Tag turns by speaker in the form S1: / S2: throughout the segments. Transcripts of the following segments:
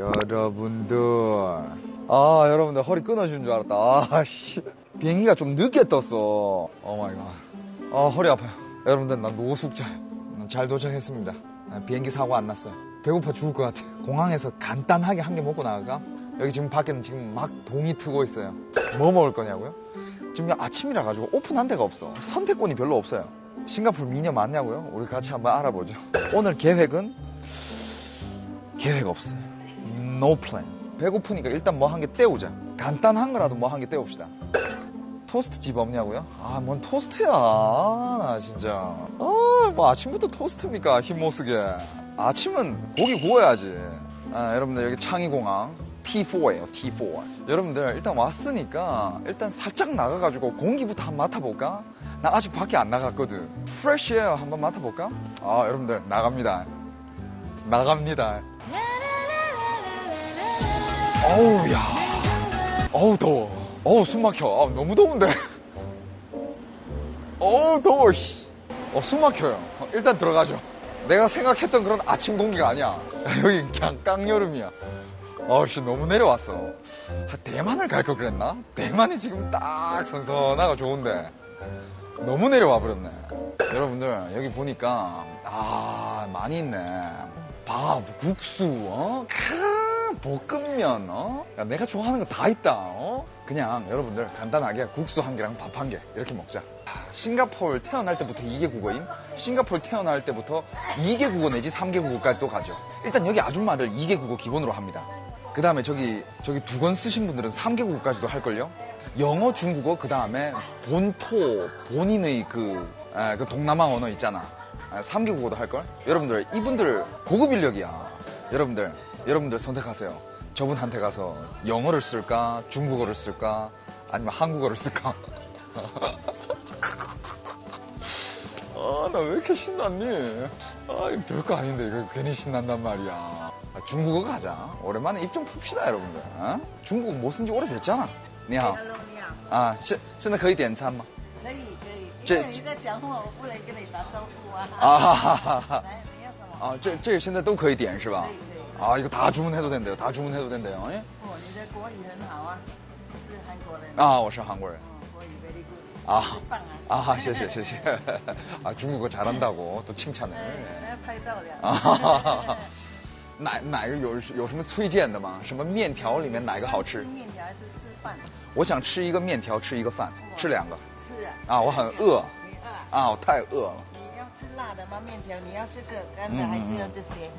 S1: 여러분들. 아, 여러분들 허리 끊어지는 줄 알았다. 아, 씨. 비행기가 좀 늦게 떴어. 오 마이 갓. 아, 허리 아파요. 여러분들, 난 노숙자예요. 잘 도착했습니다. 아, 비행기 사고 안 났어요. 배고파 죽을 것 같아. 공항에서 간단하게 한 개 먹고 나갈까? 여기 지금 밖에는 지금 막 동이 트고 있어요. 뭐 먹을 거냐고요? 지금 아침이라 가지고 오픈한 데가 없어. 선택권이 별로 없어요. 싱가포르 미녀 맞냐고요? 우리 같이 한번 알아보죠. 오늘 계획은 계획 없어요. No plan. 배고프니까 일단 뭐 한 개 때우자. 간단한 거라도 뭐 한 개 때웁시다. 토스트 집 없냐고요? 아, 뭔 토스트야. 나 진짜. 아, 뭐 아침부터 토스트입니까? 힘 못 쓰게. 아침은 고기 구워야지. 아, 여러분들 여기 창의공항 T4예요, T4. 여러분들 일단 왔으니까 일단 살짝 나가가지고 공기부터 한번 맡아볼까? 나 아직 밖에 안 나갔거든. 프레쉬 에어 한번 맡아볼까? 아, 여러분들 나갑니다. 나갑니다. 어우, 야. 어우, 더워. 어우, 숨 막혀. 아, 너무 더운데. 어우, 더워, 씨. 어, 숨 막혀요. 어, 일단 들어가죠. 내가 생각했던 그런 아침 공기가 아니야. 여기 그냥 깡여름이야. 아씨, 너무 내려왔어. 아, 대만을 갈 걸 그랬나? 대만이 지금 딱 선선하고 좋은데. 너무 내려와 버렸네. 여러분들, 여기 보니까, 아, 많이 있네. 밥, 국수, 어? 크, 볶음면, 어? 야, 내가 좋아하는 거 다 있다, 어? 그냥 여러분들 간단하게 국수 한 개랑 밥 한 개 이렇게 먹자. 아, 싱가포르 태어날 때부터 2개 국어인, 싱가포르 태어날 때부터 2개 국어 내지 3개 국어까지 또 가죠. 일단 여기 아줌마들 2개 국어 기본으로 합니다. 그 다음에 저기, 저기 두 권 쓰신 분들은 3개 국어까지도 할걸요? 영어, 중국어, 그 다음에 본토, 본인의 그, 아, 그 동남아 언어 있잖아. 아, 3개 국어도 할걸? 여러분들, 이분들 고급 인력이야. 여러분들, 여러분들 선택하세요. 저분한테 가서 영어를 쓸까, 중국어를 쓸까, 아니면 한국어를 쓸까? 아, 나 왜 이렇게 신났니? 아, 이거 별거 아닌데, 이거 괜히 신난단 말이야. 아, 중국어 가자. 오랜만에 입 좀 풉시다, 여러분들. 어? 중국어 못 쓴 지 오래됐잖아. 你好
S2: Hello，你好，
S1: 啊，现现在可以点餐吗？
S2: 可以可以，
S1: 这
S2: 因为你在讲话，我不能跟你打招呼啊。
S1: 啊哈哈哈哈！
S2: 来， 你要什么？
S1: 아, 저, 저现在都可以点是吧
S2: 可以可以。
S1: 아, 이거 다 주문해도 된대요. 다 주문해도 된대요. 예?
S2: 哦，你的国语很好啊，你是韩国人。
S1: 아, 我是韩国人.
S2: 哦，国语 very good。
S1: 아
S2: 是棒啊。
S1: 아, 谢谢, 谢谢. 아, 중국어 잘한다고 또 칭찬을.
S2: 哎，人家拍到了。
S1: 啊哪哪个有有什么推荐的吗？什么面条里面哪个好吃
S2: 吃？面条还是吃饭？
S1: 我想吃一个面条，吃一个饭，吃两个。
S2: 是啊。
S1: 啊我很饿
S2: 你饿啊？
S1: 啊，我太饿了。
S2: 你要吃辣的吗？面条你要这个干的还是要这些？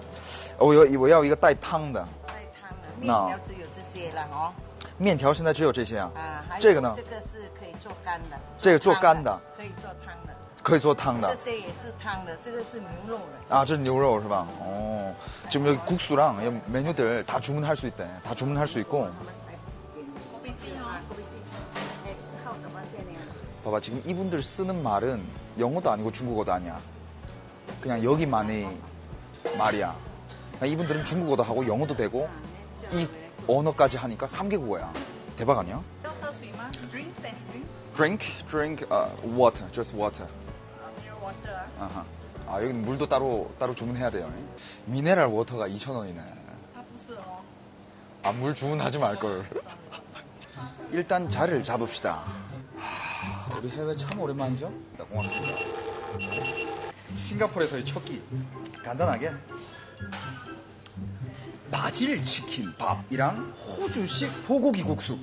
S1: 我要我要一个带汤的
S2: 带汤的面
S1: 那
S2: 条只有这些了哦。
S1: 面条，现在只有这些啊。
S2: 啊，还有
S1: 这个呢
S2: 这个是可以做干的。
S1: 这个做
S2: 汤
S1: 干的
S2: 可以做汤的。
S1: 可以做汤的
S2: 这些也是汤的，这个是牛肉的。
S1: 아, 저牛肉是吧? 어. 지금 여기 국수랑 이 메뉴들 다 주문할 수 있대. 다 주문할 수 있고.
S2: 他们来点고비씨啊，고비씨。哎，靠什么线呢？
S1: 봐봐, 지금 이분들 쓰는 말은 영어도 아니고 중국어도 아니야. 그냥 여기만의 말이야. 그러니까 이분들은 중국어도 하고 영어도 되고 이 언어까지 하니까 3개국어야. 대박 아니야? Drink, drink, uh, water, just water. 아하. 아 여기는 물도 따로 따로 주문해야 돼요. 미네랄 워터가 2,000원이네. 아물 아, 주문하지 말걸. 일단 자리를 잡읍시다. 하, 우리 해외 참 오랜만이죠? 네, 고맙습니다. 싱가포르에서의 첫 끼. 간단하게. 바질 치킨 밥이랑 호주식 소고기 국수.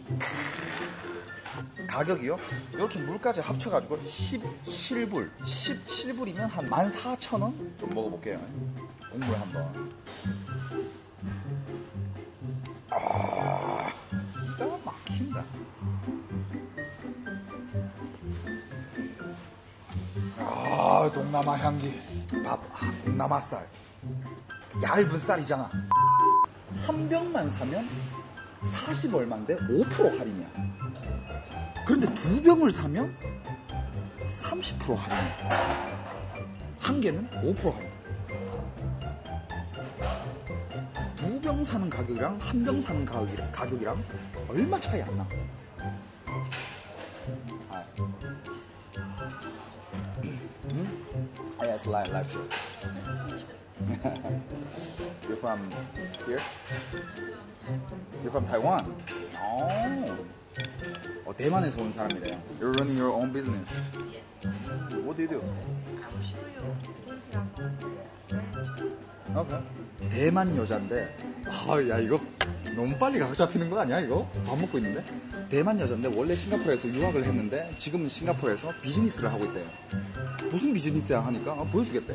S1: 가격이요? 이렇게 물까지 합쳐가지고 17불. 17불이면 한 14,000원? 좀 먹어볼게요. 국물 한번. 기 아, 동남아 향기. 밥, 아, 동남아 쌀. 얇은 쌀이잖아. 한 병만 사면 40 얼마인데 5% 할인이야. 그런데 두 병을 사면 30% 할인이야. 한 개는 5% 할인. 두 병 사는 가격이랑 한 병 사는 가격이랑, 얼마 차이 안 나. 음? Yes, live, live show. You're from here? You're from Taiwan? Oh. 어, 대만에서 온 사람이래요. You're running your own business.
S2: Yes.
S1: What do you do?
S2: I will show you since you are from.
S1: Okay. 대만 여잔데, 아, 야, 이거 너무 빨리 각 잡히는 거 아니야, 이거? 밥 먹고 있는데? 대만 여잔데 원래 싱가포르에서 유학을 했는데 지금은 싱가포르에서 비즈니스를 하고 있대요. 무슨 비즈니스야 하니까 아, 보여주겠대.